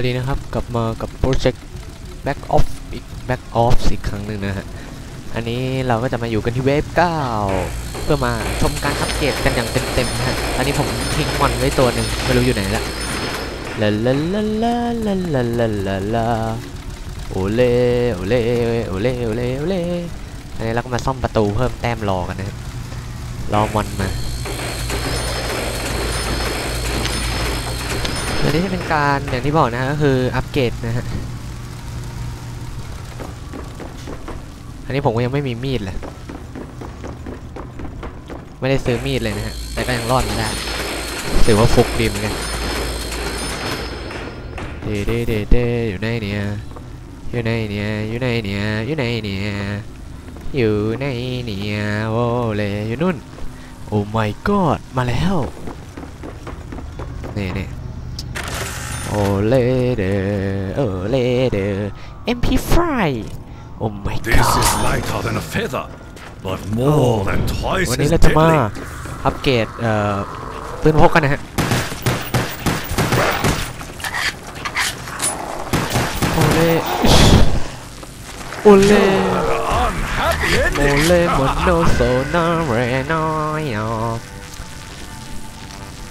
วัสดีนะครับ กลับมากับโปรเจกต์ Back Off อีก Back Off อีกครั้งหนึ่งนะฮะ อันนี้เราก็จะมาอยู่กันที่เวฟ9 เพื่อมาชมการอัปเกรดกันอย่างเต็มๆนะฮะ อันนี้ผมทิ้งมอนไว้ตัวหนึ่งไม่รู้อยู่ไหนละลาลาลาลาลาลาลาลาลาโอเล่โอเล่โอเล่โอเล่โอเล่อันนี้เราก็มาซ่อมประตูเพิ่มแต้มรอกันนะรอมอนมา อั นนี้จะเป็นการอย่างที่บอกนะก็คืออัปเกรดนะฮะ อันนี้ผมก็ยังไม่มีมีดเลย ไม่ได้ซื้อมีดเลยนะฮะ แต่ก็ยังรอดมาได้ ถือว่าฟุกดีเหมือนกันเดเดเดเดอยู่ไหนเนี่ย อยู่ไหนเนี่ย อยู่ไหนเนี่ย อยู่ไหนเนี่ย อยู่ไหนเนี่ยโอ้เลยอยู่นู่น โอ้ my god มาแล้วนี่นี่ โอเลเดอโอเลเดอ MP5 โอ้ my This is god lighter than a feather, but more than วัน twice นี้ as เราจะมา deadly. อัปเกรดเอ่อปืนพกกันนะฮะโอเลโอเล Unhappy โอ ending. เลมอนโนโซนาเรนอยอ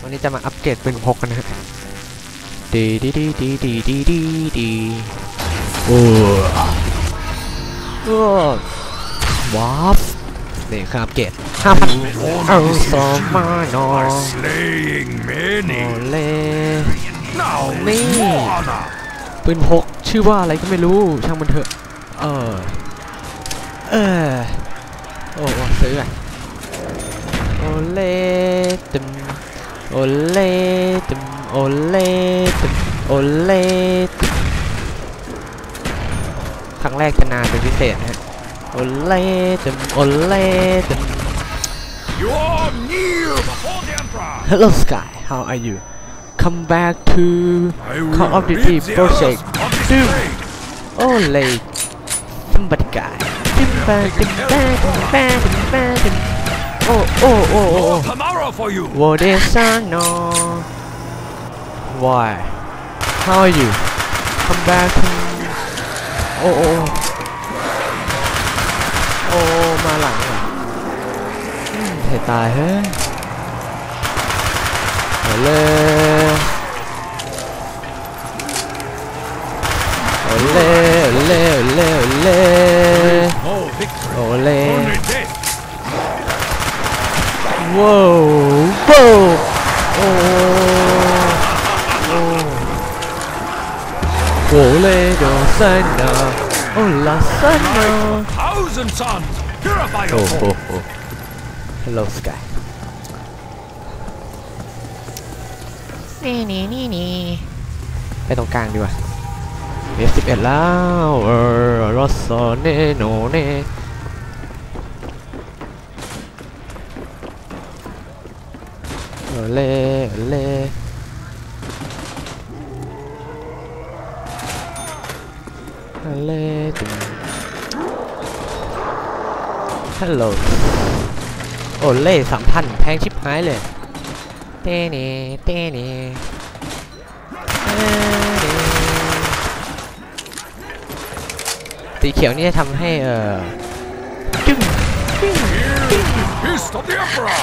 วันนี้จะมาอัปเกรดปืนพกกันนะฮะ ดีดีดีดีดีดีดีดีโอ้โอ้ว้าวนี่ครับอัปเกรดห้าพัน On เอา this สองมาหนอ by slaying โอ many. เล Now Me. more honor. ปืนพกชื่อว่าอะไรก็ไม่รู้ช่างมันเถอะ เออ เออ โอ้ซื้ออะโอเล่ตึมโอเล่ตึม โอเล่ตึมโอเล่ตึมครั้งแรกจะนานเป็นพิเศษนะฮะโอเล่ตึมโอเล่ตึม You are near before the Emperor. Hello Sky how are you come back to I will Call of Duty rid the Project earth of this Doom. plague. โอ้เลยตึมบัดกายตึมบาตึมบาตึมบาตึมบาตึมโอ้โอ้โอ้โอ้ More tomorrow for you. โวเดซ่าโน Why? How are you? Come back. Oh oh, oh oh oh ma lặng à. Thầy tài thế. Phải lên. Ole, Ole, Ole, Ole, Ole, Wow, wow. Oh. oh Volero sana, hola sana. Thousand suns, purify your oh, oh, oh. Hello, Sky. Nè nè nè nè ไปตรงกลางดีกว่าเวฟสิบเอ็ดแล้วเออรอสโซเนโนเนเล่เล่ ฮัลโหลโอเล่สามพันแพงชิบหายเลย เต้เน่เต้เน่เต้เน่สีเขียวนี่จะทำให้เออจึ้ง Fist of the Emperor.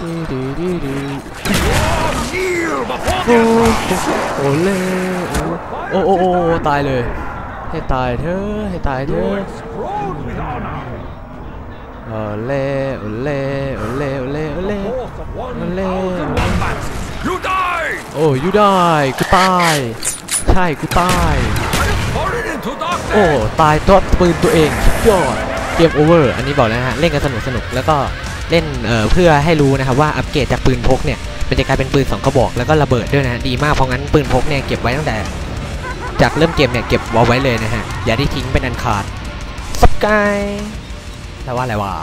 โอ้โอเล่โอ้โอ้โอ้โอ้ตายเลย ให้ตายเถอให้ตายเถ You อโอ้เล่โอ้เล่โอ้เล่โอ้เล่โอ้เล่โอ้ยูได้กูตาย ใช่กูตาย โอ้ตายตัวปืนตัวเองยอดเกมโอเวอร์ อันนี้บอกแล้วนะฮะ เล่นกันสนุกสนุกแล้วก็ เล่นเเพื่อให้รู้นะครับว่าอัปเกรดจากปืนพกเนี่ยมันจะกลายเป็นปืนสองกระบอกแล้วก็ระเบิดด้วยนะฮะดีมากเพราะงั้นปืนพกเนี่ยเก็บไว้ตั้งแต่ จากเริ่มเกมเนี่ยเก็บเอาไว้เลยนะฮะอย่าได้ทิ้งเป็นอันขาดสกายแปลว่าอะไรวะ